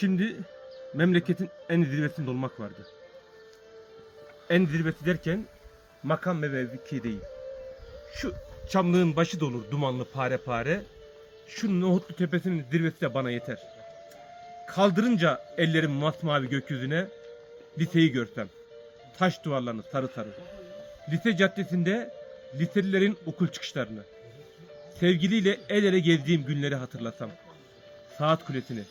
Şimdi memleketin en zirvesinde olmak vardı. En zirvesi derken makam ve mevki değil. Şu çamlığın başı da olur dumanlı pare pare. Şu nohutlu tepesinin zirvesi de bana yeter. Kaldırınca ellerim masmavi gökyüzüne liseyi görsem. Taş duvarlarını sarı sarı. Lise caddesinde liselilerin okul çıkışlarını. Sevgiliyle el ele gezdiğim günleri hatırlasam. Saat kulesini,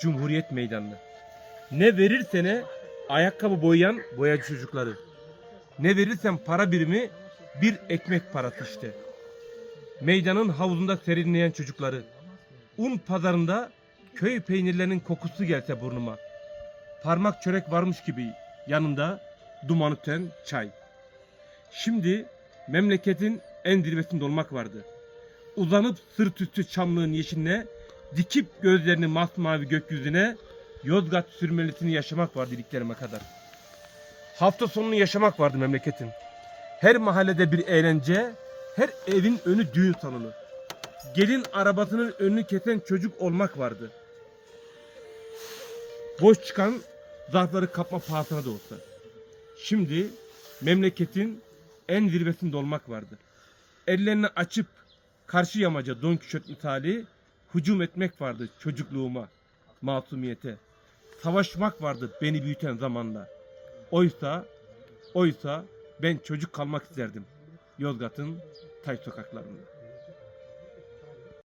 Cumhuriyet Meydanı'nı. Ne verirsene ayakkabı boyayan boyacı çocukları. Ne verirsen para birimi bir ekmek parası işte. Meydanın havuzunda serinleyen çocukları. Un pazarında köy peynirlerinin kokusu gelse burnuma. Parmak çörek varmış gibi yanında duman tüten çay. Şimdi memleketin en zirvesinde olmak vardı. Uzanıp sırt üstü çamlığın yeşiline, dikip gözlerini masmavi gökyüzüne, Yozgat sürmelisini yaşamak vardı iliklerime kadar. Hafta sonunu yaşamak vardı memleketin. Her mahallede bir eğlence, her evin önü düğün salonu. Gelin arabasının önünü kesen çocuk olmak vardı. Boş çıkan zarfları kapma pahasına da olsa. Şimdi memleketin en zirvesinde olmak vardı. Ellerini açıp karşı yamaca Don Kişot misali hücum etmek vardı çocukluğuma, masumiyete. Savaşmak vardı beni büyüten zamanla. Oysa, oysa ben çocuk kalmak isterdim Yozgat'ın taş sokaklarında.